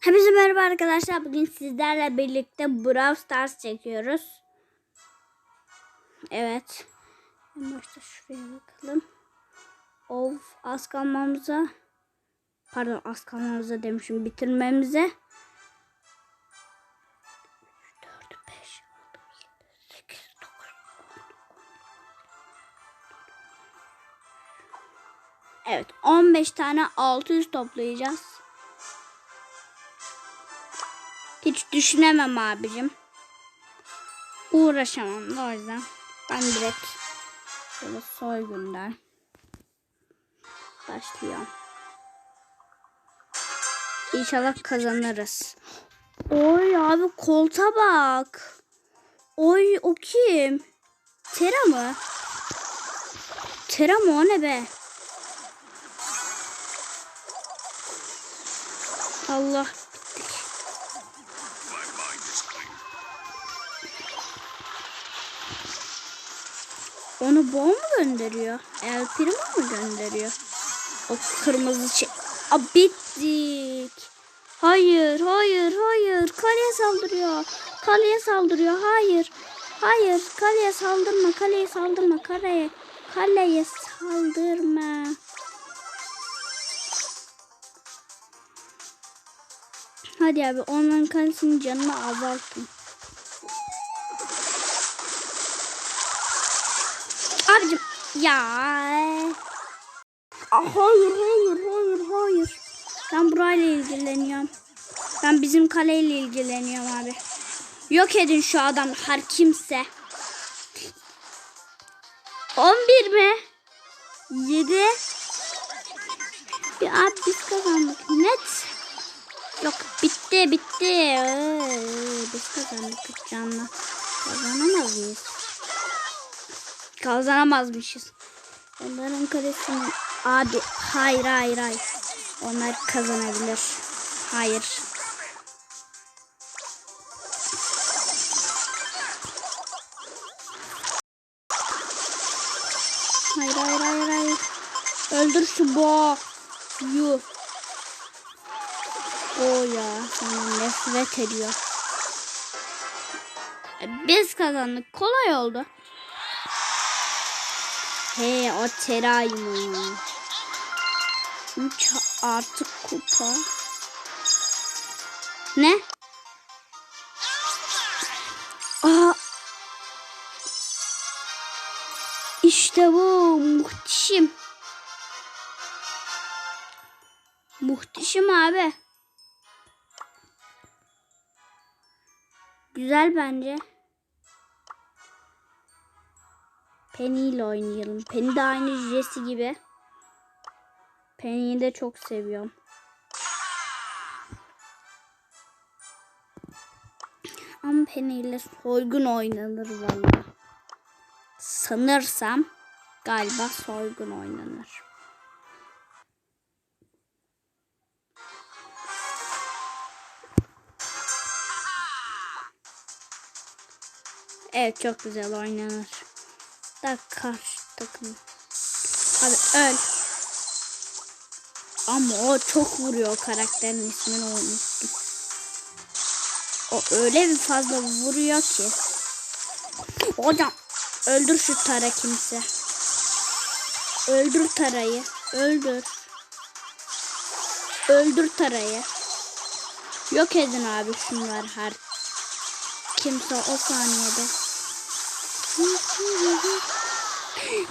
Hepinize merhaba arkadaşlar. Bugün sizlerle birlikte Brawl Stars çekiyoruz. Evet. En başta şuraya bakalım. Of az kalmamıza pardon az kalmamıza demişim bitirmemize 4, 5, 6, 7, 8, 9, 10. Evet 15 tane 600 toplayacağız. Hiç düşünemem abicim. Uğraşamam o yüzden. Ben direkt şöyle soygundan başlıyorum. İnşallah kazanırız. Oy abi kolta bak. Oy o kim? Tera mı? Tera mı o ne be? Allah Onu boğa mı gönderiyor? El Primo mu gönderiyor? O kırmızı şey. Aa, bittik. Hayır, hayır, hayır. Kaleye saldırıyor. Kaleye saldırıyor. Hayır. Hayır. Kaleye saldırma. Kaleye saldırma. Kaleye. Kaleye saldırma. Hadi abi onların kalesinin canını azaltın. Abicim ya. Aa, hayır hayır hayır hayır. Ben burayla ilgileniyorum. Ben bizim kaleyle ilgileniyorum abi. Yok edin şu adam her kimse. 11 mi? 7 Bir abi biz kazandık. Net. Yok bitti bitti. Ee, biz kazandık canla. Kazanamaz mıyız? Kazanamazmışız. Onların kalesini abi hayır hayır hayır. Onlar kazanabilir. Hayır. Hayır hayır hayır hayır. Öldür şu boğayı. O ya sana nefret ediyor. Biz kazandık. Kolay oldu. He o teray mı? 3 artı kupa. Ne? Aa. İşte bu muhteşem. Muhteşem abi. Güzel bence. Penny ile oynayalım. Penny de aynı Jesse gibi. Penny'yi de çok seviyorum. Ama Penny ile soygun oynanır valla. Sanırsam galiba soygun oynanır. Evet çok güzel oynanır. Da karşı takım. Abi öl. Ama o çok vuruyor karakterin ismini unuttum. O öyle bir fazla vuruyor ki. Hocam öldür şu tara kimse. Öldür tarayı. Öldür. Öldür tarayı. Yok edin abi şunlar her kimse o saniyede.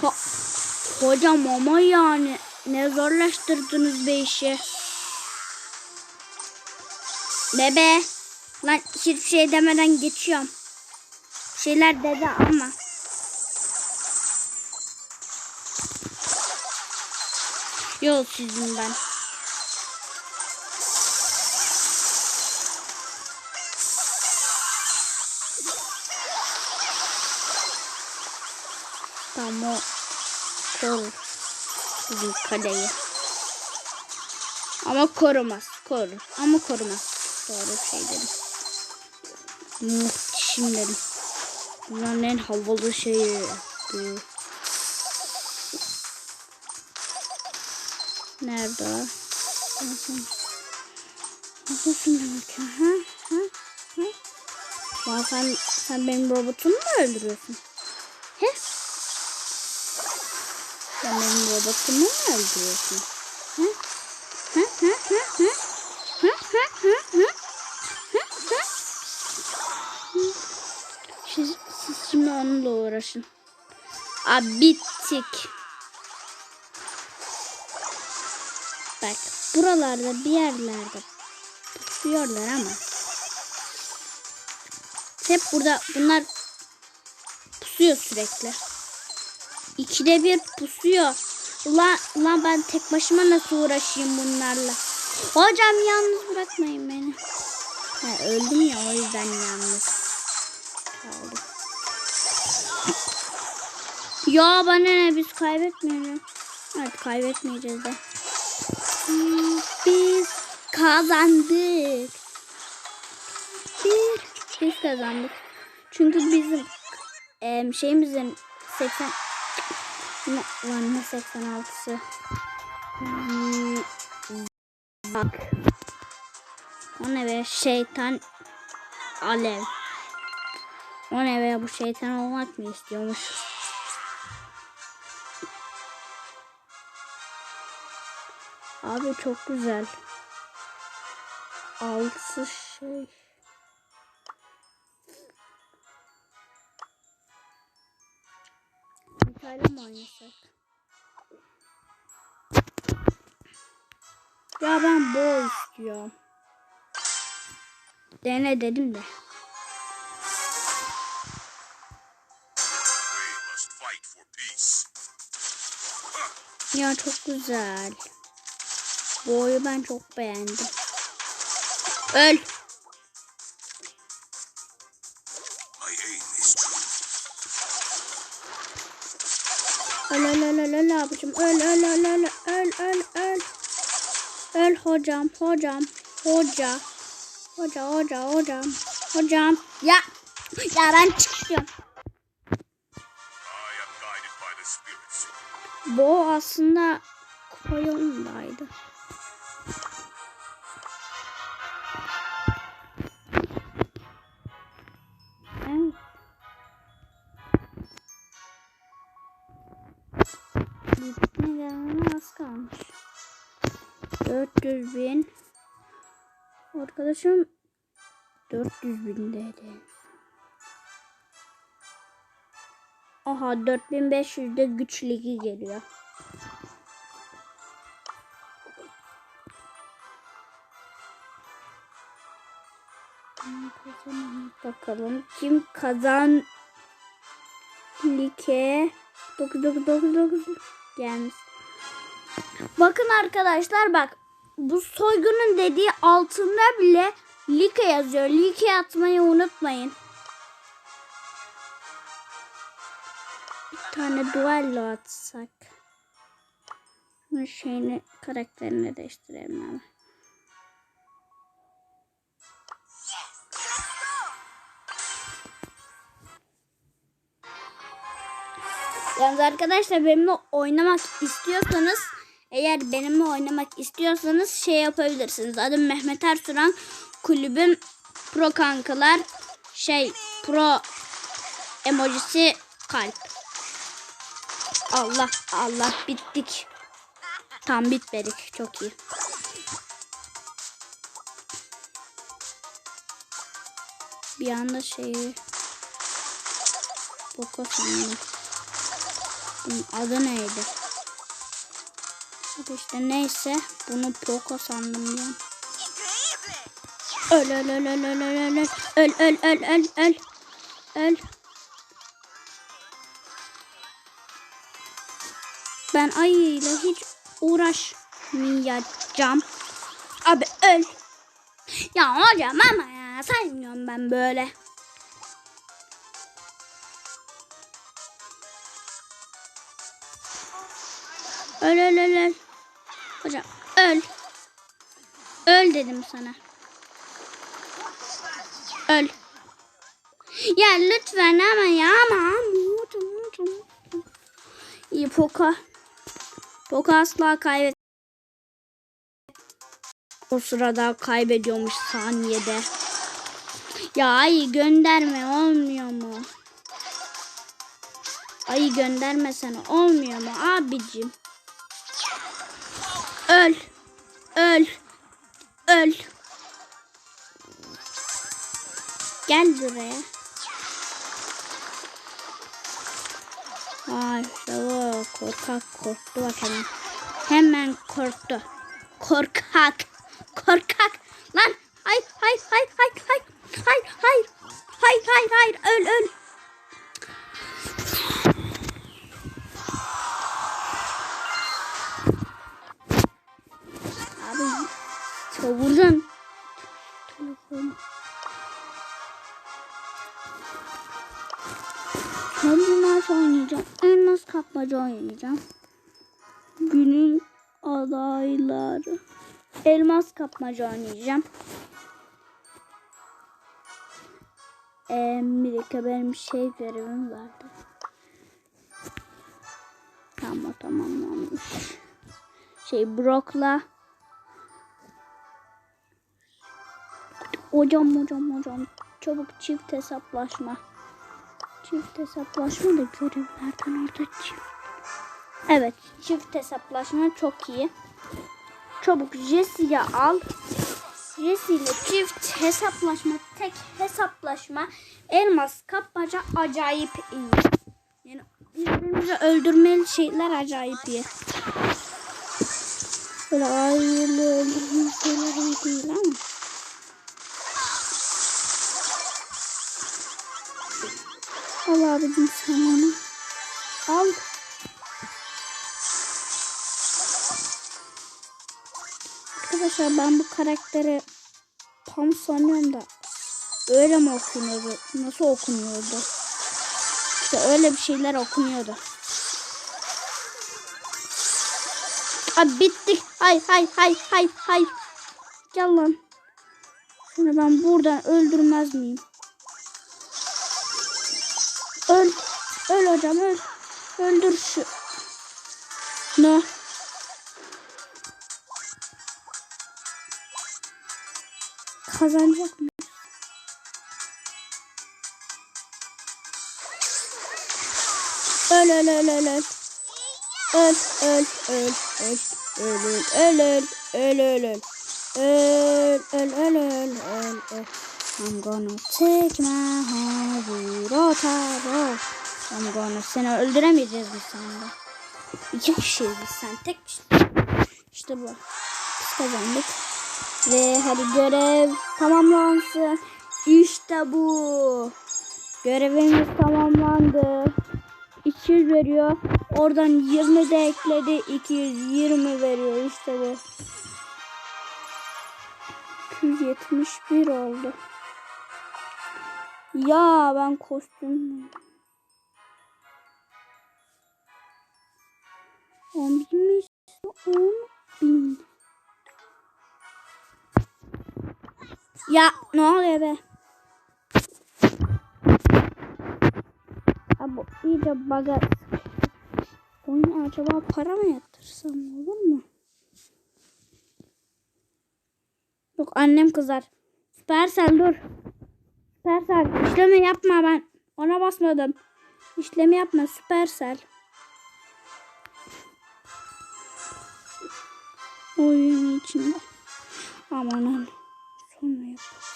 Ha, hocam ama yani ne zorlaştırdınız be işi. Bebe. Lan hiçbir şey demeden geçiyorum. Şeyler dedi ama. Yol sizin ben. Korur bizim kaleyi. Ama korumaz. Korur. Ama korumaz. Doğru şey dedim. Muhteşem dedim. Bunların en havalı şeyi bu. Nerede? o? Nasılsın demek ya? Ha? Ha? Ha? Sen, sen benim robotumu mu öldürüyorsun? He? Sen benim robotuma mı öldürüyorsun? Siz, siz şimdi onunla uğraşın. Abi bittik. Bak buralarda bir yerlerde tutuyorlar ama. Hep burada bunlar pusuyor sürekli. İkide bir pusuyor. Ulan, ulan ben tek başıma nasıl uğraşayım bunlarla? Hocam yalnız bırakmayın beni. Ha, öldüm ya o yüzden yalnız kaldım. Ya bana ne biz kaybetmiyoruz. Evet kaybetmeyeceğiz de. Hmm, Biz kazandık. Bir biz kazandık. Çünkü bizim em, şeyimizin 80 lan ne 86'sı. Hmm, Bak. O ne be şeytan alev. O ne be bu şeytan olmak mı istiyormuş? Abi çok güzel. Altı şey. Hikayeli mi oynasak? Ya ben bu istiyorum. Dene dedim de. Ya çok güzel. Bu oyunu ben çok beğendim. Öl. Abicim. Öl öl öl öl öl öl öl. Öl hocam hocam. Hoca. Hoca hoca hocam. Hocam. Ya. Ya ben çıkıyorum. Bu aslında kupa yolundaydı. 400 bin. Arkadaşım 400 bin dedi. Aha 4500'de güç ligi geliyor. Bakalım kim kazan lige 999 gelmiş. Bakın arkadaşlar bak bu soygunun dediği altında bile like yazıyor. Like atmayı unutmayın. Bir tane duello atsak. Bunun şeyini karakterini değiştirelim hemen. Yalnız arkadaşlar benimle oynamak istiyorsanız eğer benimle oynamak istiyorsanız şey yapabilirsiniz. Adım Mehmet Ersuran. Kulübüm pro kankalar şey pro emojisi kalp. Allah Allah bittik. Tam bitmedik. Çok iyi. Bir anda şeyi Boko sandım. Adı neydi? Adı işte neyse bunu Poco sandım ya. Öl öl öl öl öl öl öl öl öl öl öl öl öl Ben ayıyla hiç uğraşmayacağım. Abi öl. Ya hocam ama ya saymıyorum ben böyle. Öl öl öl öl. Hocam öl. Öl dedim sana. Öl. Ya lütfen ama ya ama. İyi Poka. Poka asla kaybet. O sırada kaybediyormuş saniyede. Ya ayı gönderme olmuyor mu? Ayı göndermesene olmuyor mu abicim? Öl. Öl. Öl. Gel buraya. Ay işte o korkak korktu bak hemen. Hemen korktu. Korkak. Korkak. Lan hay hay hay hay hay. Hay hay. Hay hay hay öl öl. Savurdun. Telefonu. Kendi maç oynayacağım. Elmas kapmaca oynayacağım. Günün adayları. Elmas kapmaca oynayacağım. Ee, bir dakika benim şey görevim vardı. Tamam tamamlanmış. Şey Brock'la Hocam hocam hocam çabuk çift hesaplaşma. Çift hesaplaşma da görevlerden orada çift. Evet çift hesaplaşma çok iyi. Çabuk Jesse'yi al. Jesse ile çift hesaplaşma, tek hesaplaşma, elmas kapmaca acayip iyi. Yani birbirimizi öldürmeli şeyler acayip iyi. Böyle ayrılı Abicim sen onu. Al. Arkadaşlar ben bu karakteri tam sanıyorum da öyle mi okunuyordu? Nasıl okunuyordu? İşte öyle bir şeyler okunuyordu. Abi bittik. Hay hay hay hay hay. Gel lan. Seni ben buradan öldürmez miyim? Öl. Öl hocam öl. Öldür şu. Ne? Kazanacak mı? Öl öl öl öl öl. Öl öl öl öl öl öl öl öl öl öl. Öl öl öl öl öl öl. I'm gonna take my heart rotaro. I'm gonna seni öldüremeyeceğiz biz seninle. İki kişiyiz biz sen tek kişi. İşte bu. Biz kazandık. Ve hadi görev tamamlansın. İşte bu. Görevimiz tamamlandı. 200 veriyor. Oradan 20 de ekledi. 220 veriyor işte bu. 271 oldu. Ya ben kostüm 10 bin mi? 10 bin. Ya ne oluyor be? Abi iyice baga Oyuna acaba para mı yatırsam olur mu? Yok annem kızar. Süpersel dur. Süpersel işlemi yapma ben. Ona basmadım. İşlemi yapma Süpersel. Oyun içinde. Aman Sonra yaparız.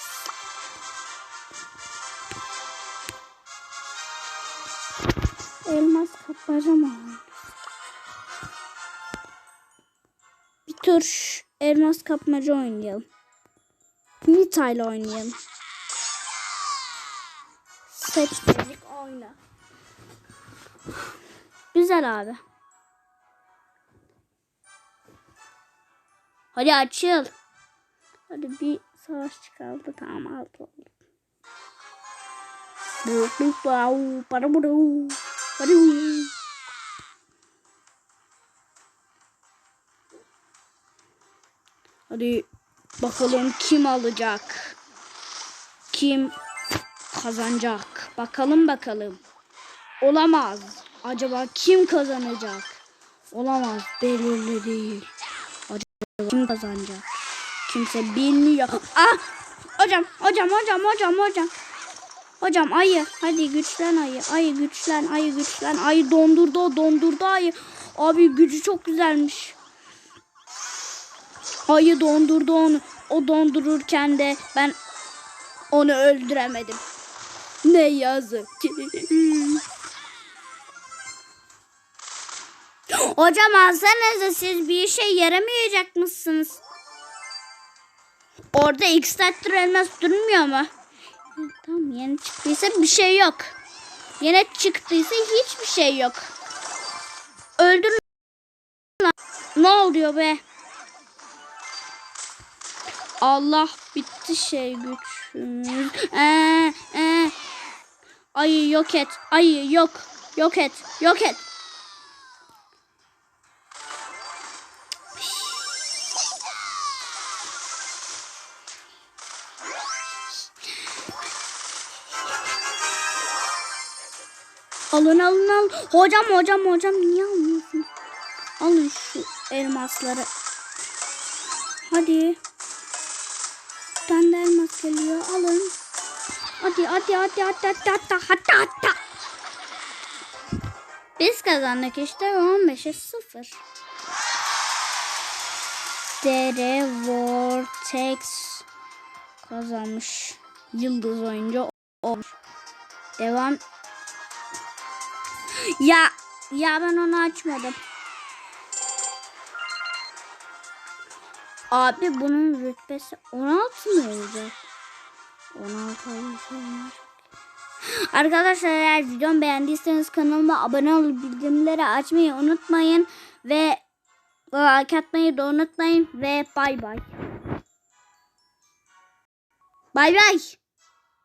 Elmas mı oynuyoruz? Bir tur elmas kapmaca oynayalım. Nita ile oynayalım. Seç dedik oyna. Güzel abi. Hadi açıl. Hadi bir savaşçı kaldı. Tamam altı oldu. Para bu bu. Para. Hadi bakalım kim alacak? Kim kazanacak? Bakalım bakalım. Olamaz. Acaba kim kazanacak? Olamaz. Belirli değil. Acaba kim kazanacak? kimse bilmiyor. Ah! Hocam, hocam, hocam, hocam, hocam. Hocam ayı. Hadi güçlen ayı. Ayı güçlen, ayı güçlen. Ayı dondurdu, dondurdu ayı. Abi gücü çok güzelmiş. Ayı dondurdu onu. O dondururken de ben onu öldüremedim. Ne yazık ki. Hocam alsanıza siz bir işe yaramayacak mısınız? Orada X Factor elmas durmuyor mu? Tamam yeni çıktıysa bir şey yok. Yeni çıktıysa hiçbir şey yok. Öldür. Ne oluyor be? Allah bitti şey gücümüz. Ee, ee. Ayı yok et. Ayı yok. Yok et. Yok et. Alın alın alın. Hocam hocam hocam niye almıyorsun? Alın şu elmasları. Hadi. Bir tane de elmas geliyor. Alın. Hadi hadi hadi hadi hadi hadi hadi hadi. Biz kazandık işte 15'e 0. Dere Vortex kazanmış. Yıldız oyuncu olmuş. Devam. Ya ya ben onu açmadım. Abi bunun rütbesi 16 mı olacak? 16 olacak. Arkadaşlar eğer videomu beğendiyseniz kanalıma abone olup bildirimleri açmayı unutmayın. Ve like atmayı da unutmayın. Ve bay bay. Bay bay.